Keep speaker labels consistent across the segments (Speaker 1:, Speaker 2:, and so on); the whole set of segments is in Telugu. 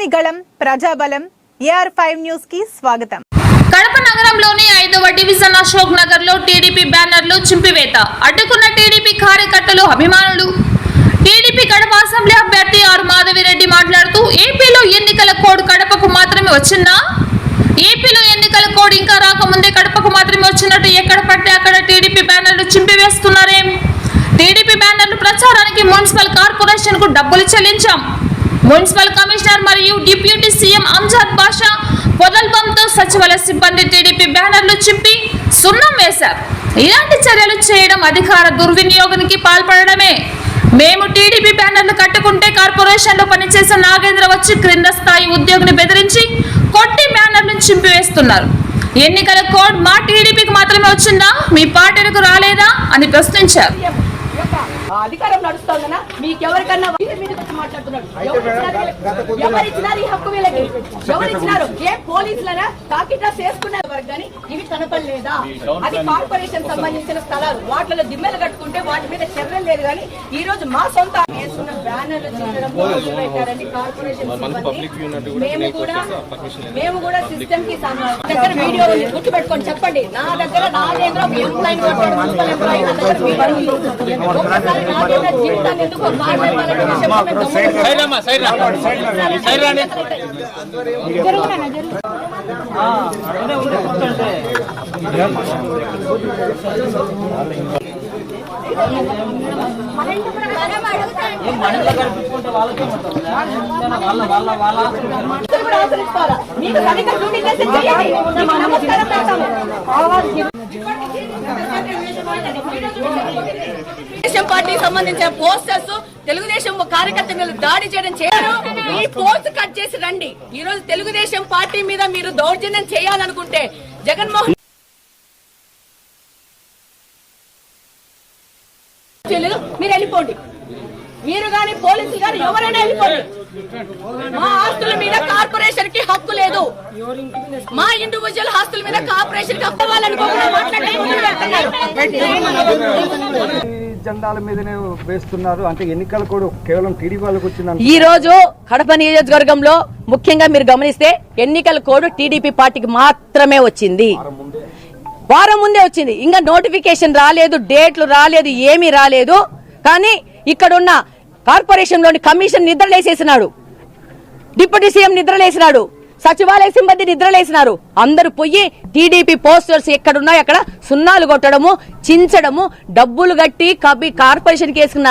Speaker 1: ప్రజని ప్రజాబలం. ఏఆర్ ఫైవ్ న్యూస్కి స్వాగతం.
Speaker 2: కడప నగరంలోని ఐదవ డివిజన్ అశోక్ నగర్లో టీడీపీ బ్యానర్లు చింపివేత. అడ్డుకున్న టీడీపీ కార్యకర్తలు అభిమానులు. టీడీపీ కడప అసెంబ్లీ అభ్యర్థి ఆర్ మాధవిరెడ్డి మాట్లాడుతూ ఏపీలో ఎన్నికల కోడ్ కడపకు మాత్రమే వచ్చిందా? ఏపీలో ఎన్నికల కోడ్ ఇంకా రాకముందే కడపకు మాత్రమే వచ్చినట్టు ఎక్కడ పడితే అక్కడ టీడీపీ బ్యానర్లు చింపివేస్తున్నారేం? టీడీపీ బ్యానర్లు ప్రచారానికి మున్సిపల్ కార్పొరేషన్కు డబ్బులు చెల్లించాం. మున్సిపల్ కమిషనర్ మరియు డిప్యూటీ సీఎం అంజాద్ బాషా పొదల్బంతో సచివాలయ సిబ్బంది టీడీపీ బ్యానర్లు చింపి సున్నం వేశారు. ఇలాంటి చర్యలు చేయడం అధికార దుర్వినియోగానికి పాల్పడడమే. మేము టీడీపీ బ్యానర్లు కట్టుకుంటే కార్పొరేషన్లో పనిచేసే నాగేంద్ర వచ్చి క్రింద స్థాయి ఉద్యోగిని బెదిరించి కొట్టి బ్యానర్లు చింపివేస్తున్నారు. ఎన్నికల కోడ్ మా టీడీపీకి మాత్రమే వచ్చిందా? మీ పార్టీలకు రాలేదా? అని ప్రశ్నించారు.
Speaker 3: అధికారం నడుస్తోందనా మీకెవరికన్నా మాట్లాడుతున్నాడు? ఎవరిచ్చినారు? ఈ హక్కు వీళ్ళకి? ఎవరిచ్చినారు ఏ పోలీసులనా కాకిటా చేసుకున్నారు వరకు కానీ ఇవి కనపడలేదా? అది కార్పొరేషన్ సంబంధించిన స్థలాలు. వాటిలో దిమ్మెలు కట్టుకుంటే వాటి మీద చర్యలు లేదు కానీ ఈ రోజు మా సొంత వేసుకున్న బ్యానర్లు పెట్టారండి కార్పొరేషన్ మేము కూడా మేము కూడా సిస్టమ్కి దగ్గర వీడియో గుర్తు పెట్టుకొని చెప్పండి. నా దగ్గర నా దగ్గర ఎంప్లాయ్ మున్సిపల్ ఎంప్లాయ్ నా దగ్గర కూడా ఆచరిస్తారా? మీకు సరిగ్గా డ్యూటీ చేసి చేయండి. మీకు నమస్కారం పెడతాము. తెలుగుదేశం పార్టీ సంబంధించిన పోస్టర్స్ తెలుగుదేశం కార్యకర్త మీద దాడి చేయడం చేయరు. ఈ పోస్ట్ కట్ చేసి రండి. ఈ రోజు తెలుగుదేశం పార్టీ మీద మీరు దౌర్జన్యం చేయాలనుకుంటే జగన్మోహన్ మీరు వెళ్ళిపోండి. మీరు గాని పోలీసులు గాని ఎవరైనా వెళ్ళిపోండి. మా ఆస్తుల మీద కార్పొరేషన్కి హక్కు లేదు. మా ఇండివిజువల్ ఆస్తుల మీద కార్పొరేషన్కి హక్కు
Speaker 4: జెండాల మీదనే వేస్తున్నారు. అంటే ఎన్నికలు కూడా కేవలం టీడీపీ వాళ్ళకి
Speaker 5: ఈ రోజు కడప నియోజకవర్గంలో ముఖ్యంగా మీరు గమనిస్తే ఎన్నికల కోడ్ టీడీపీ పార్టీకి మాత్రమే వచ్చింది. వారం ముందే వచ్చింది. ఇంకా నోటిఫికేషన్ రాలేదు డేట్లు రాలేదు ఏమీ రాలేదు. కానీ ఇక్కడున్న కార్పొరేషన్లోని కమిషన్ నిద్రలేసేసినాడు. డిప్యూటీ సీఎం నిద్రలేసినాడు. సచివాలయ సిబ్బంది నిద్రలేసినారు. అందరూ పోయి టీడీపీ పోస్టర్స్ ఎక్కడున్నాయో అక్కడ సున్నాలు కొట్టడము చించడము డబ్బులు కట్టి కబి కార్పొరేషన్కి వేసుకున్న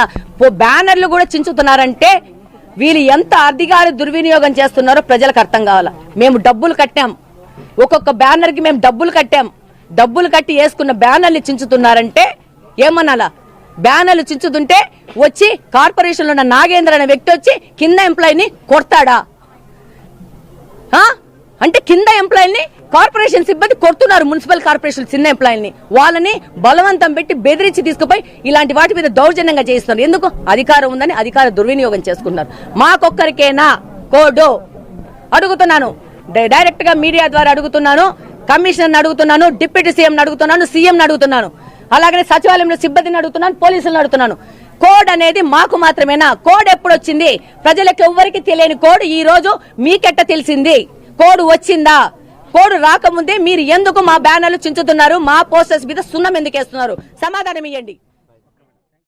Speaker 5: బ్యానర్లు కూడా చించుతున్నారంటే వీళ్ళు ఎంత అధికార దుర్వినియోగం చేస్తున్నారో ప్రజలకు అర్థం కావాలా? మేము డబ్బులు కట్టాం. ఒక్కొక్క బ్యానర్కి మేము డబ్బులు కట్టాం. డబ్బులు కట్టి వేసుకున్న బ్యానర్లు చించుతున్నారంటే ఏమనాలా? బ్యానర్లు చించుతుంటే వచ్చి కార్పొరేషన్లో ఉన్న నాగేంద్ర అనే వ్యక్తి వచ్చి కింద ఎంప్లాయీని కొడతాడా? అంటే కింద ఎంప్లాయీని కార్పొరేషన్ సిబ్బంది కొడుతున్నారు మున్సిపల్ కార్పొరేషన్ చిన్న ఎంప్లాయీని. వాళ్ళని బలవంతం పెట్టి బెదిరించి తీసుకుపోయి ఇలాంటి వాటి మీద దౌర్జన్యంగా చేయిస్తున్నారు. ఎందుకు? అధికారం ఉందని అధికార దుర్వినియోగం చేసుకున్నారు మాకొక్కరికేనా? కోడు. అడుగుతున్నాను. డైరెక్ట్గా మీడియా ద్వారా అడుగుతున్నాను కమిషనర్ అడుగుతున్నాను డిప్యూటీ సీఎం అడుగుతున్నాను సీఎం అడుగుతున్నాను. అలాగనే సచివాలయంలో సిబ్బందిని అడుగుతున్నాను పోలీసులను అడుగుతున్నాను. కోడ్ అనేది మాకు మాత్రమేనా? కోడ్ ఎప్పుడు వచ్చింది ప్రజలకు ఎవ్వరికి తెలియని కోడ్ ఈ రోజు మీకెట్ట తెలిసింది? కోడ్ వచ్చిందా? కోడ్ రాకముందే మీరు ఎందుకు మా బ్యానర్లు చించుతున్నారు? మా పోస్టర్స్ మీద సున్నం ఎందుకు వేస్తున్నారు? సమాధానం ఇవ్వండి